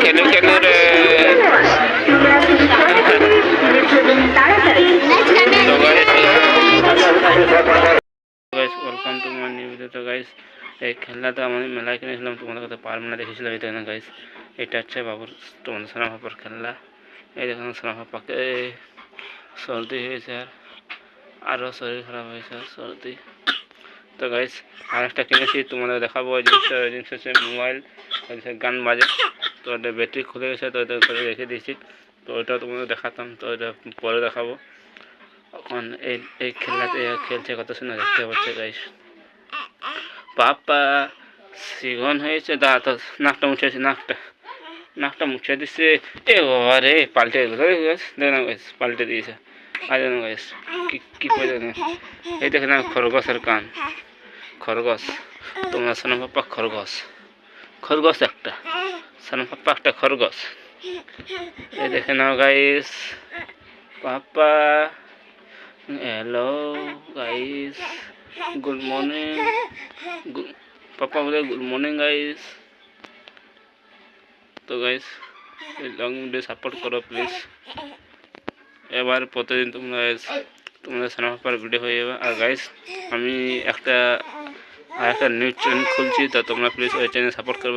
খেলো খেলো রে তো গাইস ওয়েলকাম টু তো এই খেলনাটা আমি মেলায় কিনেছিলাম তোমাদের কাছে পার মেলা দেখেছিলাম এটা না গাইস এটা হচ্ছে বাবুর, তোমাদের সোনা পাপার খেলনা। এই দেখুন সোনা পাপাকে সর্দি হয়েছে আর আরও শরীর খারাপ হয়েছে, সর্দি। তো গাইস আর একটা কিনেছি তোমাদের দেখাবো জিনিসটা ওই জিনিস হচ্ছে মোবাইল গান বাজে। তো ওটা ব্যাটারি খুলে গেছে, তো ওটা করে রেখে দিয়েছি। তো ওটা তোমাদের দেখাতাম, তো ওটা পরে দেখাবো। এখন এই এই খেলাতে খেলছে কত সুন্দর, দেখতে পাচ্ছে গাইস পাপা সিগন হয়েছে দা তো নাকটা মুছেছে নাকটা। নাকটা মুছে দিচ্ছে এ রে, পাল্টে গেল। না গাইস পাল্টে দিয়েছে। আর জানো গাইস কি কি করে এই দেখে না খরগোশের কান। খরগোশ। তোমরা সোনা পাপ্পা খরগোশ। খরগোশ একটা। সোনা পাপ্পা একটা খরগোশ। এই দেখে নাও guys papa hello guys good morning papa বলে গুড মর্নিং গাইস তো গাইস লং ভিডিও সাপোর্ট করো প্লিজ এবার প্রতিদিন তোমরা তোমাদের সোনা পাপার ভিডিও হয়ে যাবে। আর গাইস আমি একটা আর একটা নিউজ চ্যানেল খুলছি তো তোমরা প্লিজ ওই চ্যানেল সাপোর্ট করবে।